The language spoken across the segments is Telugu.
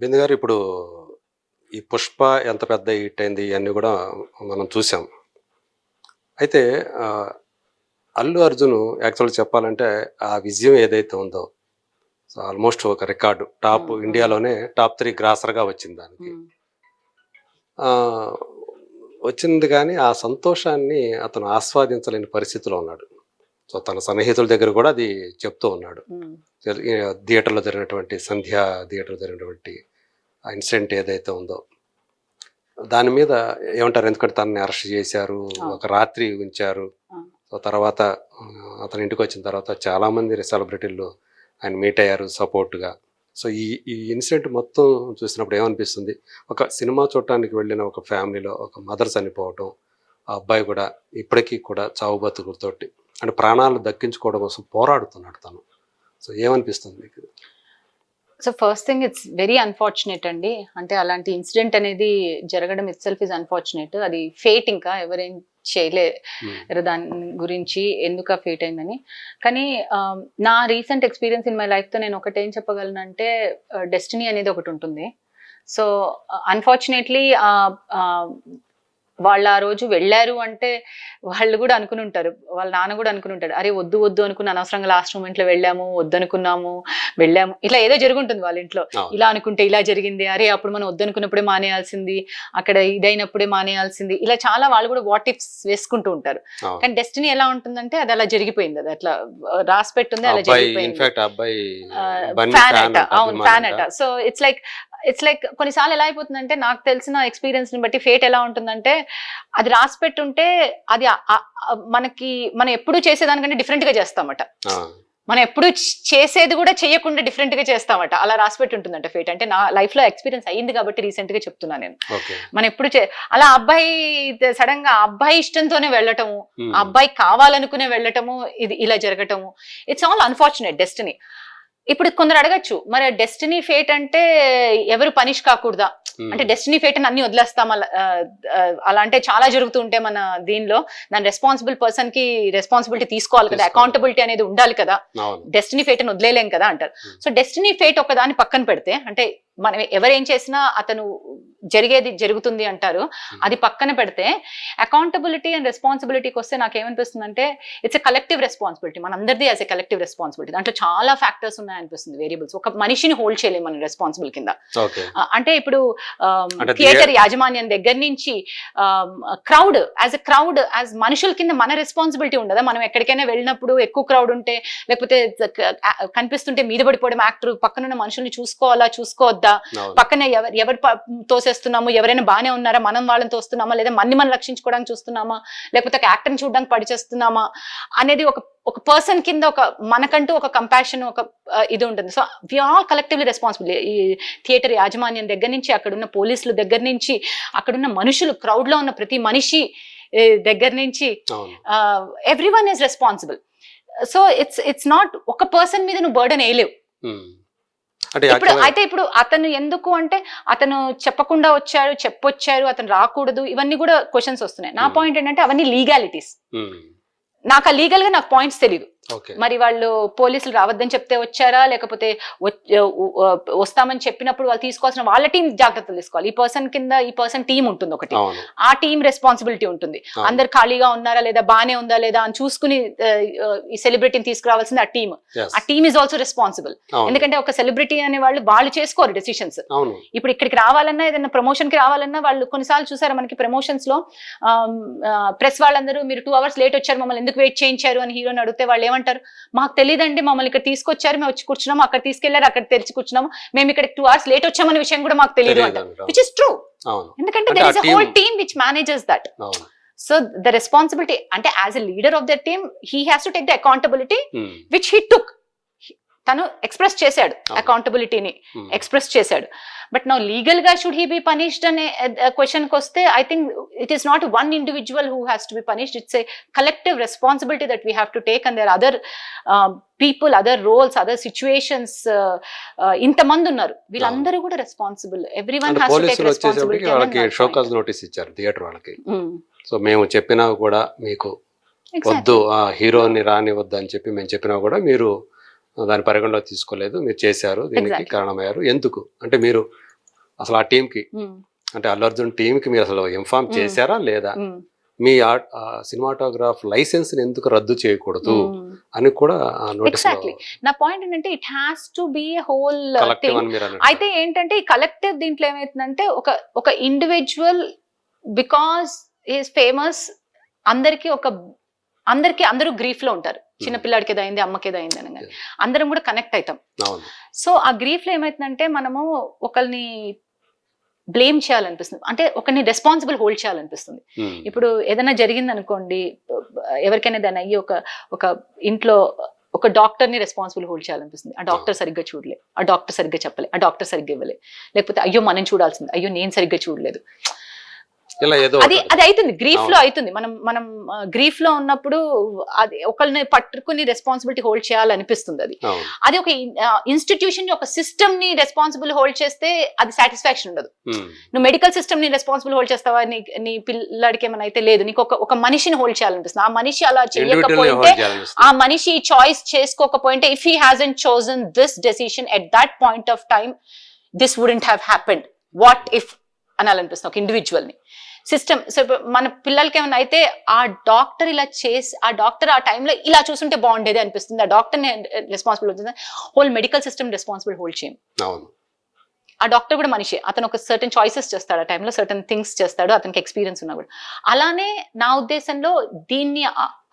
బిందు గారు ఇప్పుడు ఈ పుష్ప ఎంత పెద్ద హిట్ అయింది ఇవన్నీ కూడా మనం చూసాం. అయితే అల్లు అర్జున్ యాక్చువల్ చెప్పాలంటే ఆ విజయం ఏదైతే ఉందో సో ఆల్మోస్ట్ ఒక రికార్డు. టాప్. ఇండియాలోనే టాప్ త్రీ గ్రాసర్గా వచ్చింది దానికి. వచ్చింది కానీ ఆ సంతోషాన్ని అతను ఆస్వాదించలేని పరిస్థితిలో ఉన్నాడు. సో తన సన్నిహితుల దగ్గర కూడా అది చెప్తూ ఉన్నాడు. థియేటర్లో జరిగినటువంటి సంధ్య థియేటర్లో జరిగినటువంటి ఆ ఇన్సిడెంట్ ఏదైతే ఉందో. దాని మీద ఏమంటారు? ఎందుకంటే తనని అరెస్ట్ చేశారు. ఒక రాత్రి ఉంచారు. సో తర్వాత అతని ఇంటికి వచ్చిన తర్వాత చాలా మంది సెలబ్రిటీలు ఆయన మీట్ అయ్యారు సపోర్ట్గా. సో ఈ ఈ ఇన్సిడెంట్ మొత్తం చూసినప్పుడు ఏమనిపిస్తుంది? ఒక సినిమా చూడటానికి వెళ్ళిన ఒక ఫ్యామిలీలో ఒక మదర్ చనిపోవటం ఆ అబ్బాయి కూడా ఇప్పటికీ కూడా చావు బతుకులతోటి అంటే ప్రాణాలు దక్కించుకోవడం కోసం పోరాడుతున్నాడు తను. సో ఏమనిపిస్తుంది మీకు? So first thing it's very unfortunate అండి. అంటే అలాంటి ఇన్సిడెంట్ అనేది జరగడం ఇట్ సెల్ఫ్ ఇస్ అన్ఫార్చునేట్ అది ఫేట్ ఇంకా ఎవరేం చేయలే ఉమ్, దాని గురించి ఎందుకు ఆ ఫేట్ అయిందని. కానీ ఆమ్, నా రీసెంట్ ఎక్స్పీరియన్స్ ఇన్ మై లైఫ్తో నేను ఒకటి ఏం చెప్పగలను అంటే డెస్టినీ అనేది ఒకటి ఉంటుంది. సో అన్ఫార్చునేట్లీ వాళ్ళు ఆ రోజు వెళ్ళారు అంటే వాళ్ళు కూడా అనుకుని ఉంటారు. వాళ్ళ నాన్న కూడా అనుకుని ఉంటాడు. అరే వద్దు వద్దు అనుకుని అనవసరంగా లాస్ట్ మూమెంట్లో వెళ్ళాము వద్దు అనుకున్నాము వెళ్ళాము. ఇట్లా ఏదో జరుగుంటుంది వాళ్ళ ఇంట్లో. ఇలా అనుకుంటే ఇలా జరిగింది. అరే అప్పుడు మనం వద్దనుకున్నప్పుడే మానేయాల్సింది అక్కడ ఇదైనప్పుడే మానేయాల్సింది. ఇలా చాలా వాళ్ళు కూడా వాట్ ఇఫ్స్ వేసుకుంటూ ఉంటారు. కానీ డెస్టినీ ఎలా ఉంటుందంటే అది అలా జరిగిపోయింది. అది అట్లా రాసి పెట్టుంది అలా జరిగిపోయింది. అవును ఫ్యాన్. అట. So it's like it's like కొన్నిసార్లు ఎలా అయిపోతుందంటే నాకు తెలిసిన ఎక్స్పీరియన్స్ని బట్టి ఫేట్ ఎలా ఉంటుందంటే అది రాసి పెట్టుంటే అది మనకి మనం ఎప్పుడు చేసేదానికంటే డిఫరెంట్గా చేస్తామట. మనం ఎప్పుడు చేసేది కూడా చేయకుండా డిఫరెంట్గా చేస్తామట. అలా రాసి పెట్టి ఉంటుందంట ఫేట్ అంటే నా లైఫ్లో ఎక్స్పీరియన్స్ అయ్యింది కాబట్టి రీసెంట్గా చెప్తున్నాను నేను. మనం ఎప్పుడు చే- అలా అబ్బాయి సడన్గా అబ్బాయి ఇష్టంతోనే వెళ్ళటము అబ్బాయి కావాలనుకునే వెళ్ళటము ఇది ఇలా జరగటము. ఇట్స్ ఆల్ అన్ఫార్చునేట్ డెస్టినీ ఇప్పుడు కొందరు అడగచ్చు మరి డెస్టినీ ఫేట్ అంటే ఎవరు పనిష్ కాకూడదా? అంటే డెస్టినీ ఫేట్ అని అన్ని వదిలేస్తాం అలా అలా అంటే చాలా జరుగుతూ ఉంటే మన దీనిలో దాని రెస్పాన్సిబుల్ పర్సన్కి రెస్పాన్సిబిలిటీ తీసుకోవాలి కదా. అకౌంటబిలిటీ అనేది ఉండాలి కదా. డెస్టినీ ఫేట్ అని వదిలేలేం కదా అంటారు. సో డెస్టినీ ఫేట్ ఒక దాన్ని పక్కన పెడితే అంటే మనం ఎవరేం చేసినా అతను జరిగేది జరుగుతుంది అంటారు. అది పక్కన పెడితే అకౌంటబిలిటీ అండ్ రెస్పాన్సిబిలిటీకి వస్తే నాకు ఏమనిపిస్తుంది అంటే ఇట్స్ ఎ కలెక్టివ్ రెస్పాన్సిబిలిటీ మనందరిది యాజ్ ఎ కలెక్టివ్ రెస్పాన్సిబిలిటీ దాంట్లో చాలా ఫ్యాక్టర్స్ ఉన్నాయనిపిస్తుంది వేరియబుల్స్ ఒక మనిషిని హోల్డ్ చేయలేము మనం రెస్పాన్సిబుల్ కింద. అంటే ఇప్పుడు థియేటర్ యాజమాన్యం దగ్గర నుంచి crowd as a crowd as మనుషుల కింద మన రెస్పాన్సిబిలిటీ ఉండదా? మనం ఎక్కడికైనా వెళ్ళినప్పుడు ఎక్కువ క్రౌడ్ ఉంటే లేకపోతే కనిపిస్తుంటే మీద పడిపోవడం యాక్టర్ పక్కనున్న మనుషుల్ని చూసుకోవాలా చూసుకోవద్దా? పక్కన ఎవరు ఎవరు ప- తోసేస్తున్నాము ఎవరైనా బాగానే ఉన్నారా? మనం వాళ్ళని తోస్తున్నామా? లేదా మన్ని మనం రక్షించుకోవడానికి చూస్తున్నామా? లేకపోతే ఒక యాక్టర్ని చూడడానికి పడిచేస్తున్నామా అనేది ఒక ఒక పర్సన్ కింద ఒక మనకంటూ ఒక కంపాషన్ ఒక ఇది ఉంటుంది. So we all collectively responsible ఈ థియేటర్ యాజమాన్యం దగ్గర నుంచి అక్కడున్న పోలీసుల దగ్గర నుంచి అక్కడున్న మనుషులు crowd లో ఉన్న ప్రతి మనిషి దగ్గర నుంచి everyone is responsible so it's it's not ఒక పర్సన్ మీద నువ్వు బర్డన్ వేయలేవు. ఇప్పుడు అయితే ఇప్పుడు అతను ఎందుకు అంటే అతను చెప్పకుండా వచ్చారు చెప్పొచ్చారు అతను రాకూడదు ఇవన్నీ కూడా క్వశ్చన్స్ వస్తున్నాయి. నా Hmm. పాయింట్ ఏంటంటే అవన్నీ లీగాలిటీస్ ఉమ్, నాకు ఆ లీగల్గా నాకు పాయింట్స్ తెలియదు మరి వాళ్ళు పోలీసులు రావద్దని చెప్తే వచ్చారా? లేకపోతే వస్తామని చెప్పినప్పుడు వాళ్ళు తీసుకోవాల్సిన వాళ్ళ టీం జాగ్రత్తలు తీసుకోవాలి. ఈ పర్సన్ కింద ఈ పర్సన్ టీం ఉంటుంది ఒకటి. ఆ టీం రెస్పాన్సిబిలిటీ ఉంటుంది. అందరు ఖాళీగా ఉన్నారా? లేదా బానే ఉందా? లేదా అని చూసుకుని ఈ సెలబ్రిటీని తీసుకురావాల్సింది ఆ టీం. ఆ టీమ్ ఇస్ ఆల్సో రెస్పాన్సిబుల్ ఎందుకంటే ఒక సెలబ్రిటీ అనే వాళ్ళు వాళ్ళు చేసుకోరు డెసిషన్స్ ఇప్పుడు ఇక్కడికి రావాలన్నా ఏదైనా ప్రమోషన్కి రావాలన్నా వాళ్ళు కొన్నిసార్లు చూసారా మనకి ప్రమోషన్స్లో ప్రెస్ వాళ్ళందరూ మీరు టూ అవర్స్ లేట్ వచ్చారు మమ్మల్ని ఎందుకు వెయిట్ చేయించారు? అని హీరోని అడిగితే వాళ్ళు ఏమంటారు? మాకు తెలియదండి మమ్మల్ని ఇక్కడ తీసుకొచ్చారు మేము వచ్చి కూర్చున్నాము అక్కడ తీసుకెళ్ళారు అక్కడ తెరిచి కూర్చున్నాము మేము ఇక్కడ టూ అవర్స్ లేట్ వచ్చామనే విషయం కూడా మాకు తెలియదు అంటారు. విచ్ ఇస్ ట్రూ ఎందుకంటే there is whole team which manages that so the responsibility అంటే as a leader of the team he has to take the accountability which he took తను ఎక్స్ప్రెస్ చేశాడు. అకౌంటబిలిటీని ఎక్స్ప్రెస్ చేశాడు. బట్ నా లీగల్గా షుడ్ హీ బి పనిష్డ్ అనే క్వశ్చన్కి వస్తే I think it is not one individual who has to be punished it's a collective responsibility that we have to take and there other people other roles other situations ఇంతమంది ఉన్నారు. వీళ్ళందరూ కూడా రెస్పాన్సిబుల్ ఎవ్రీ వన్ హ్యాస్ వాళ్ళకి షోకాజ్ నోటీస్ ఇచ్చారు థియేటర్ వాళ్ళకి. సో మేము చెప్పినా కూడా మీకు వద్దు ఆ హీరోని రానివద్దు అని చెప్పి మేము చెప్పినా కూడా మీరు దాని పరిగణలో తీసుకోలేదు మీరు చేశారు దీనికి. కారణమయ్యారు ఎందుకు అంటే మీరు అసలు ఆ టీంకి అంటే అల్లు అర్జున్ టీంకి మీరు అసలు ఇన్ఫార్మ్. చేశారా లేదా మీ సినిమాటోగ్రాఫ్ లైసెన్స్ ఎందుకు రద్దు చేయకూడదు. అని కూడా నోటీస్ Exactly. నా పాయింట్ ఏంటంటే it has to be whole. అయితే ఏంటంటే ఈ కలెక్టివ్ దీంట్లో ఏమవుతుందంటే ఒక ఒక ఇండివిజువల్ బికాస్ ఈస్ ఫేమస్ అందరికి ఒక అందరికి అందరూ గ్రీఫ్లో ఉంటారు చిన్న పిల్లాడికి ఏదో అయింది అమ్మకి ఏదో అయింది అనగానే Yeah. అందరం కూడా కనెక్ట్ అవుతాం. సో ఆ గ్రీఫ్లో ఏమవుతుందంటే మనము ఒకరిని బ్లేమ్ చేయాలనిపిస్తుంది. అంటే ఒకరిని రెస్పాన్సిబుల్ హోల్డ్ చేయాలనిపిస్తుంది. ఇప్పుడు ఏదైనా జరిగింది అనుకోండి ఎవరికైనా దాని అయ్యి ఒక ఒక ఇంట్లో ఒక డాక్టర్ని రెస్పాన్సిబుల్ హోల్డ్ చేయాలనిపిస్తుంది. ఆ డాక్టర్ సరిగ్గా చూడలే. ఆ డాక్టర్ సరిగ్గా చెప్పలే. ఆ డాక్టర్ సరిగ్గా ఇవ్వలే. లేకపోతే అయ్యో మనం చూడాల్సింది. అయ్యో నేను సరిగ్గా చూడలేదు. ఇలా ఏదో అది. అది అవుతుంది గ్రీఫ్లో. అవుతుంది మనం మనం గ్రీఫ్లో ఉన్నప్పుడు అది ఒకరిని పట్టుకుని రెస్పాన్సిబిలిటీ హోల్డ్ చేయాలనిపిస్తుంది అది. అది ఒక ఇన్స్టిట్యూషన్ ఒక సిస్టమ్ని రెస్పాన్సిబుల్ హోల్డ్ చేస్తే అది సాటిస్ఫాక్షన్ ఉండదు. నువ్వు మెడికల్ సిస్టమ్ని రెస్పాన్సిబుల్ హోల్డ్ చేస్తావా? నీ నీ పిల్లాడికి ఏమైనా అయితే లేదు. నీకు ఒక ఒక మనిషిని హోల్డ్ చేయాలనిపిస్తుంది. ఆ మనిషి అలా చేయాలనిపిస్తుంది. ఆ మనిషి choice చేసుకోకపోయింటే if he hasn't chosen this decision at that point of time this wouldn't have happened what if అనాలనిపిస్తుంది ఒక ఇండివిజువల్ని. సిస్టమ్. సో మన పిల్లలకి ఏమైనా అయితే ఆ డాక్టర్ ఇలా చేసి ఆ డాక్టర్ ఆ టైంలో ఇలా చూసుంటే బాగుండేది అనిపిస్తుంది. ఆ డాక్టర్ రెస్పాన్సిబుల్ అవుతుంది. Whole medical system responsible hold చేయం. ఆ డాక్టర్ కూడా మనిషి. అతను ఒక సర్టన్ చాయిసెస్ చేస్తాడు ఆ టైంలో సర్టన్ థింగ్స్ చేస్తాడు అతనికి ఎక్స్పీరియన్స్ ఉన్నా కూడా. అలానే నా ఉద్దేశంలో దీన్ని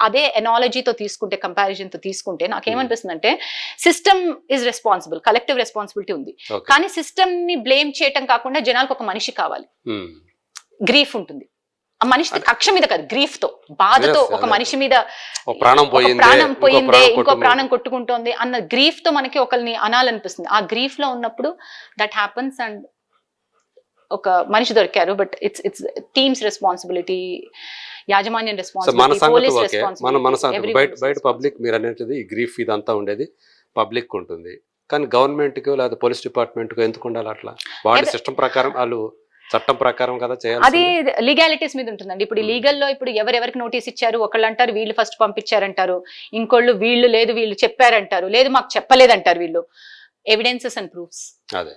అదే ఎనాలజీతో తీసుకుంటే comparison తో తీసుకుంటే నాకేమనిపిస్తుంది అంటే system is responsible collective responsibility ఉంది. కానీ సిస్టమ్ని బ్లేమ్ చేయటం కాకుండా జనాలకు ఒక మనిషి కావాలి. గ్రీఫ్ ఉంటుంది. ఆ మనిషి కక్ష మీద కాదు గ్రీఫ్తో బాధతో ఒక. మనిషి మీద ప్రాణం పోయింది ప్రాణం పోయిందే ఇంకో. ప్రాణం కొట్టుకుంటోంది అన్న గ్రీఫ్తో మనకి ఒకరిని అనాలనిపిస్తుంది. ఆ గ్రీఫ్లో ఉన్నప్పుడు దట్ హ్యాపన్స్ అండ్ ఒక మనిషి దొరికారు but it's it's team's responsibility యాజమాన్యం రెస్పాన్సిబిలిటీ మన మన బయట బయట పబ్లిక్ మీరు అనేది గ్రీఫ్ ఇదంతా ఉండేది పబ్లిక్ ఉంటుంది. కానీ గవర్నమెంట్కి లేదా పోలీస్ డిపార్ట్మెంట్కి ఎందుకు ఉండాలి అట్లా? వాళ్ళ సిస్టమ్ ప్రకారం వాళ్ళు చట్టం ప్రకారం కదా అది చేయాలి లీగాలిటీస్ మీద ఉంటుందండి. ఇప్పుడు Hmm. లీగల్లో ఇప్పుడు ఎవరెవరికి నోటీస్ ఇచ్చారు ఒకళ్ళు అంటారు వీళ్ళు ఫస్ట్ పంపించారంటారు ఇంకోళ్ళు వీళ్ళు లేదు వీళ్ళు చెప్పారంటారు లేదు మాకు చెప్పలేదంటారు వీళ్ళు. ఎవిడెన్సెస్ అండ్ ప్రూఫ్స్ అదే.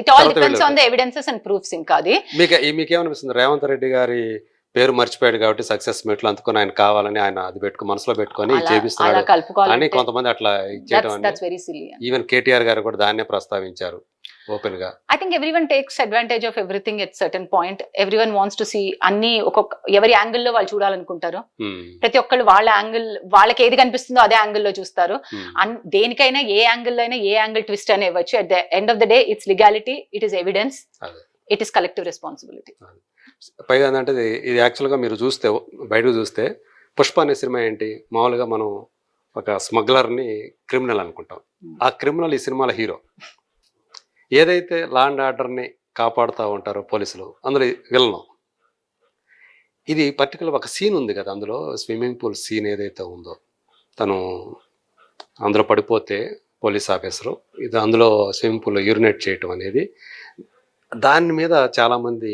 It all depends on the evidences and proofs ఇంకా అది. మీకు మీకేమనిపిస్తుంది? రేవంత్ రెడ్డి గారి పేరు మర్చిపోయాడు కాబట్టి సక్సెస్ మెట్లు అందుకొని ఆయన కావాలని ఆయన అది పెట్టుకు మనసులో పెట్టుకొని చేపిస్తున్నాడు అని కొంతమంది అట్లా ఈవెన్ కేటీఆర్ గారు కూడా దాన్నే ప్రస్తావించారు. ఓపెన్గా I think everyone takes advantage of everything at certain point everyone wants to see అన్ని ఒక్కొక్క ఎవరి యాంగిల్లో వాళ్ళు చూడాలనుకుంటారు. ప్రతి ఒక్కళ్ళు వాళ్ళ యాంగిల్ వాళ్ళకి ఏది కనిపిస్తుందో అదే యాంగిల్లో చూస్తారు. దేనికైనా ఏ యాంగిల్ అయినా ఏ యాంగిల్ ట్విస్ట్ అని ఇవ్వచ్చు at the end of the day it's legality it is evidence. It is collective responsibility పైగా ఏంటంటే ఇది యాక్చువల్గా మీరు చూస్తే బయటకు చూస్తే పుష్ప అనే సినిమా ఏంటి? మామూలుగా మనం ఒక స్మగ్లర్ని క్రిమినల్ అనుకుంటాం. ఆ క్రిమినల్ ఈ సినిమాల హీరో. ఏదైతే లా అండ్ ఆర్డర్ని కాపాడుతూ ఉంటారో పోలీసులు అందులో విలను ఇది పర్టికులర్ ఒక సీన్ ఉంది కదా అందులో స్విమ్మింగ్ పూల్ సీన్ ఏదైతే ఉందో. తను అందులో పడిపోతే పోలీస్ ఆఫీసరు ఇది అందులో స్విమ్మింగ్ పూల్లో యూరినేట్ చేయటం అనేది. దాని మీద చాలామంది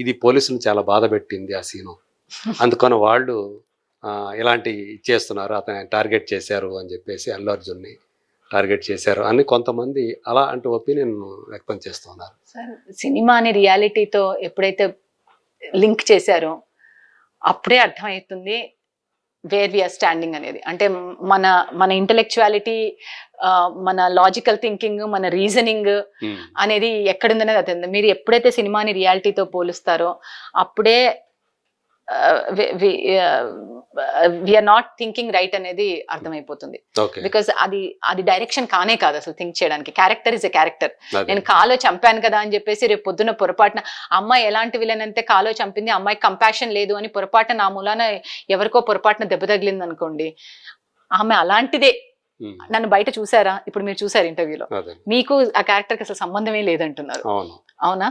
ఇది పోలీసులు చాలా బాధ పెట్టింది ఆ సీను. అందుకని వాళ్ళు ఇలాంటి చేస్తున్నారు అతను టార్గెట్ చేశారు అని చెప్పేసి అల్లు అర్జున్ని టార్గెట్ చేశారు అని కొంతమంది అలా అంటే ఒపీనియన్ వ్యక్తం చేస్తున్నారు. సార్ సినిమాని రియాలిటీతో ఎప్పుడైతే లింక్ చేశారో అప్పుడే అర్థమవుతుంది వేర్ వీఆర్ స్టాండింగ్ అనేది. అంటే మన మన ఇంటలెక్చువాలిటీ మన లాజికల్ థింకింగ్ మన రీజనింగ్ అనేది ఎక్కడుందనేది అర్థం మీరు ఎప్పుడైతే సినిమాని రియాలిటీతో పోలుస్తారో అప్పుడే విఆర్ నాట్ థింకింగ్ రైట్ అనేది అర్థమైపోతుంది. బికాస్ అది అది డైరెక్షన్ కానే కాదు అసలు థింక్ చేయడానికి. Character is a character. నేను కాలో చంపాను కదా అని చెప్పేసి రేపు పొద్దున పొరపాటున అమ్మాయి ఎలాంటి విలన్ కాలో చంపింది అమ్మాయి కంపాషన్ లేదు అని పొరపాటున నా మూలాన ఎవరికో పొరపాటున దెబ్బ తగిలింది అనుకోండి ఆమె అలాంటిదే. నన్ను బయట చూసారా? ఇప్పుడు మీరు చూసారు ఇంటర్వ్యూలో. మీకు ఆ క్యారెక్టర్కి అసలు సంబంధమే లేదంటున్నారు. అవును.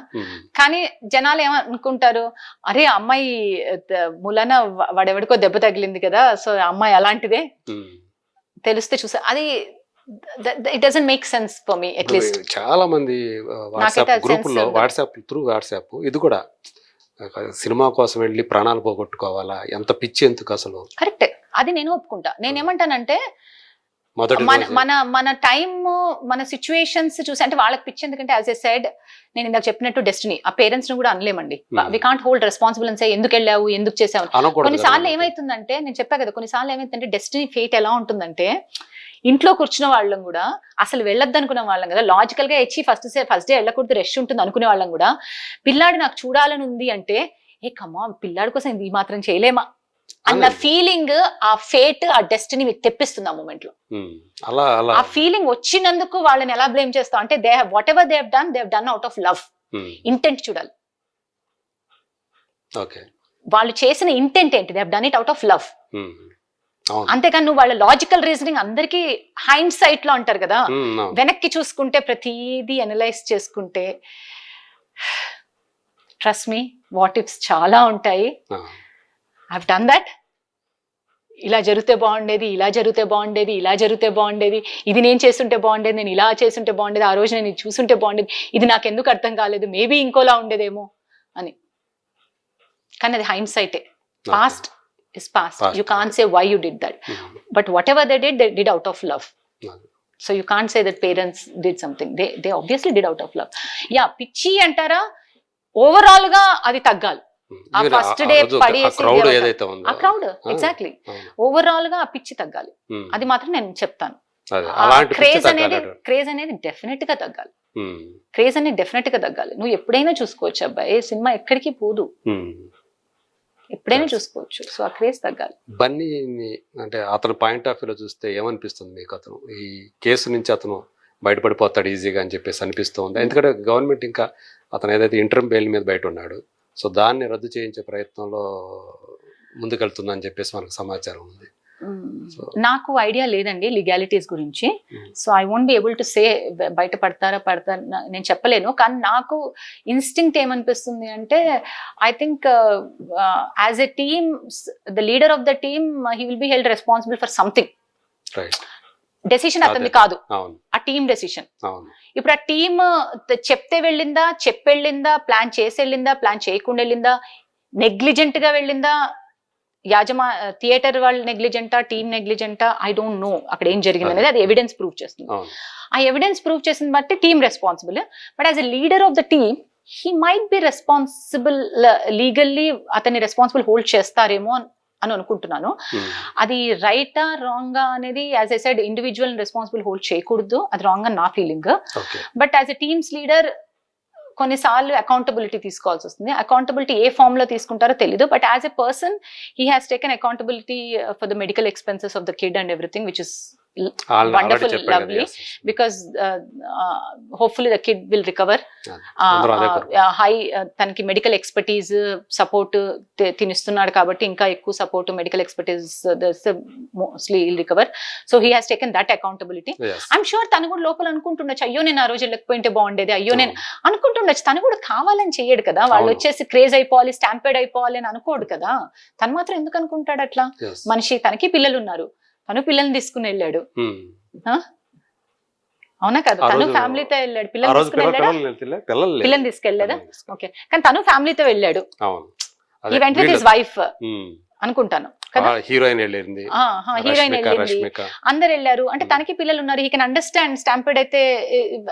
కానీ జనాలు ఏమనుకుంటారు? అరే అమ్మాయి మూలాన వాడెవడికో దెబ్బ తగిలింది కదా సో అమ్మాయి అలాంటిదే. తెలిస్తే చూసా. అది it doesn't make sense for me at least చాలా మంది వాట్సాప్ గ్రూపుల్లో. వాట్సాప్ త్రూ వాట్సాప్ ఇది కూడా సినిమా కోసం వెళ్ళి ప్రాణాలు పోగొట్టుకోవాలా? ఎంత పిచ్చి ఎందుకు అసలు? కరెక్ట్. అది నేను ఒప్పుకుంటా. నేనేమంటానంటే మన. మన మన టైం మన సిచ్యువేషన్స్ చూసి అంటే వాళ్ళకి పిచ్చి ఎందుకంటే యాజ్ ఎ సైడ్ నేను ఇందాక చెప్పినట్టు డెస్టినీ ఆ పేరెంట్స్ను కూడా అనలేమండి. వి కాంట్ హోల్డ్ రెస్పాన్సిబుల్ అని ఎందుకు వెళ్ళావు ఎందుకు చేసావు కొన్నిసార్లు. ఏమైతుందంటే నేను చెప్పా కదా కొన్నిసార్లు ఏమైతుందంటే డెస్టినీ ఫేట్ ఎలా ఉంటుందంటే ఇంట్లో కూర్చున్న వాళ్ళం కూడా అసలు వెళ్ళొద్దు అనుకునే వాళ్ళం కదా లాజికల్గా ఇచ్చి ఫస్ట్ ఫస్ట్ డే వెళ్ళకూడదు రెస్ట్ ఉంటుంది అనుకునే వాళ్ళం కూడా పిల్లాడు నాకు చూడాలని ఉంది అంటే ఏ కమ్మా పిల్లాడి కోసం ఈ మాత్రం చేయలేమా అన్న. ఫీలింగ్ ఆ ఫేట్ ఆ డెస్టినీ మీకు తెప్పిస్తుంది ఆ మూమెంట్లో. ఉమ్, అలా అలా. ఆ ఫీలింగ్ వచ్చినందుకు వాళ్ళని ఎలా బ్లేమ్ చేస్తాం అంటే they whatever they done they done out of love intent చూడాలి. ఓకే. వాళ్ళు చేసిన ఇంటెంట్ ఏంటి? They done it out of love అంతేకాని నువ్వు వాళ్ళ లాజికల్ రీజనింగ్ అందరికీ హైండ్ సైట్లో అంటారు కదా. వెనక్కి చూసుకుంటే ప్రతిదీ అనలైజ్ చేసుకుంటే ట్రస్ట్ మీ వాట్ ఇఫ్స్ చాలా ఉంటాయి. ఐవ్ డన్ దట్ ఇలా జరిగితే బాగుండేది ఇలా జరిగితే బాగుండేది ఇలా జరిగితే బాగుండేది ఇది నేను చేస్తుంటే బాగుండేది నేను ఇలా చేస్తుంటే బాగుండేది ఆ రోజు నేను ఇది చూస్తుంటే బాగుండేది ఇది నాకు ఎందుకు అర్థం కాలేదు మేబీ ఇంకోలా ఉండేదేమో అని. కానీ అది హైండ్ సైటే. Past is past. You can say why you did that but whatever they did they did out of love. So you can't say that parents did something they they obviously did out of love yeah పిచ్చి అంటారా? ఓవరాల్గా అది తగ్గాలి. ఆ day రోజు పడేసి ఆ క్రౌడ్ ఎగ్జాక్ట్లీ. ఓవరాల్గా ఆ పిచ్చి తగ్గాలి. అది మాత్రం నేను చెప్తాను. క్రేజ్ అనేది. క్రేజ్ అనేది డెఫినెట్గా తగ్గాలి. క్రేజ్ అనేది డెఫినెట్గా తగ్గాలి. నువ్వు ఎప్పుడైనా చూసుకోవచ్చు అబ్బాయి. సినిమా ఎక్కడికి పోదు. ఎప్పుడైనా. చూసుకోవచ్చు. సో ఆ క్రేజ్ తగ్గాలి. బన్నీని అంటే అతని పాయింట్ ఆఫ్ వ్యూలో చూస్తే ఏమనిపిస్తుంది మీకు అతను? ఈ కేసు నుంచి అతను బయటపడిపోతాడు ఈజీగా అని చెప్పేసి అనిపిస్తుంది ఎందుకంటే గవర్నమెంట్ ఇంకా అతను ఏదైతే ఇంటర్మ్ బెయిల్ మీద బయట ఉన్నాడు సో దాన్ని రద్దు చేయించే ప్రయత్నంలో ముందుకెళ్తుందని చెప్పేసి మనకు సమాచారం ఉంది. నాకు ఐడియా లేదండి లీగాలిటీస్ గురించి. So I won't be able to say బయట పడతారా పడతారా నేను చెప్పలేను. కానీ నాకు ఇన్స్టింక్ట్ ఏమనిపిస్తుంది అంటే I think as a team the leader of the team he will be held responsible for something decision అతనిది అదే. కాదు. టీమ్ డెసిషన్ ఇప్పుడు ఆ టీమ్ చెప్తే వెళ్ళిందా చెప్పెళ్ళిందా ప్లాన్ చేసి వెళ్ళిందా ప్లాన్ చేయకుండా వెళ్ళిందా నెగ్లిజెంట్గా వెళ్ళిందా యాజమా థియేటర్ వాళ్ళు నెగ్లిజెంటా టీమ్ నెగ్లిజెంటా ఐ డోంట్ నో అక్కడ ఏం జరిగింది అనేది అది ఎవిడెన్స్ ప్రూవ్ చేస్తుంది ఆ ఎవిడెన్స్ ప్రూవ్ చేసిన బట్టి team responsible but as a leader of the team he might be responsible legally అతన్ని రెస్పాన్సిబుల్ హోల్డ్ చేస్తారేమో అని- అని అనుకుంటున్నాను అది రైటా రాంగా అనేది as a side individual responsible hold చేయకూడదు. అది రాంగ్ అని నా feeling but as a team's leader కొన్నిసార్లు అకౌంటబిలిటీ తీసుకోవాల్సి వస్తుంది. అకౌంటబిలిటీ ఏ ఫామ్లో తీసుకుంటారో తెలీదు. But as a person he has taken accountability for the medical expenses of the kid and everything which is yes, yes. Because hopefully the kid will recover. High తనకి మెడికల్ ఎక్స్పర్టీజ్ సపోర్ట్ తినిస్తున్నాడు కాబట్టి ఇంకా ఎక్కువ support medical expertise mostly recover so he has taken that accountability. I'm sure తను కూడా లోపల అనుకుంటుండొచ్చు అయ్యో నేను ఆ రోజు వెళ్ళకపోయింటే బాగుండేది అయ్యో నేను అనుకుంటుండొచ్చు తను కూడా కావాలని చెయ్యడు కదా వాళ్ళు. వచ్చేసి క్రేజ్ అయిపోవాలి స్టాంపేడ్ అయిపోవాలి అని అనుకోడు కదా తను మాత్రం ఎందుకు అనుకుంటాడు అట్లా. మనిషి తనకి పిల్లలు ఉన్నారు తను పిల్లల్ని తీసుకుని వెళ్ళాడు. అవునా కదా? తను ఫ్యామిలీతో వెళ్ళాడు. పిల్లలు. పిల్లల్ని తీసుకెళ్ళారు. ఓకే. కానీ తను ఫ్యామిలీతో వెళ్ళాడు. ఈ వెంట హిస్ వైఫ్. అనుకుంటాను. హీరోయిన్ వెళ్ళింది. హీరోయిన్ వెళ్ళింది. అందరు వెళ్ళారు. అంటే. తనకి పిల్లలు ఉన్నారు. ఈ కెన్ అండర్స్టాండ్ స్టాంపెడ్ అయితే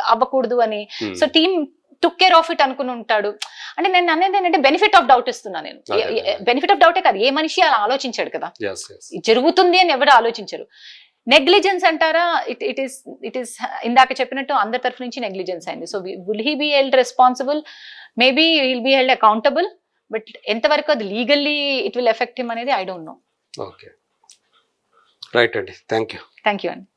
అవ్వకూడదు అని. So team took care of it అనుకుని ఉంటాడు. అంటే నేను అనేది ఏంటంటే బెనిఫిట్ ఆఫ్ డౌట్ ఇస్తున్నాను నేను. బెనిఫిట్ ఆఫ్ డౌటే కాదు. ఏ మనిషి అలా ఆలోచించాడు కదా? జరుగుతుంది అని ఎవరు ఆలోచించరు. నెగ్లిజెన్స్ అంటారా? It it is it is ఇందాక చెప్పినట్టు అందరి తరఫు నుంచి నెగ్లిజెన్స్ అయింది. So will he be held responsible maybe will be held accountable but ఎంతవరకు అది legally it will affect him అనేది I don't know okay right అండి థ్యాంక్ యూ థ్యాంక్ యూ అండి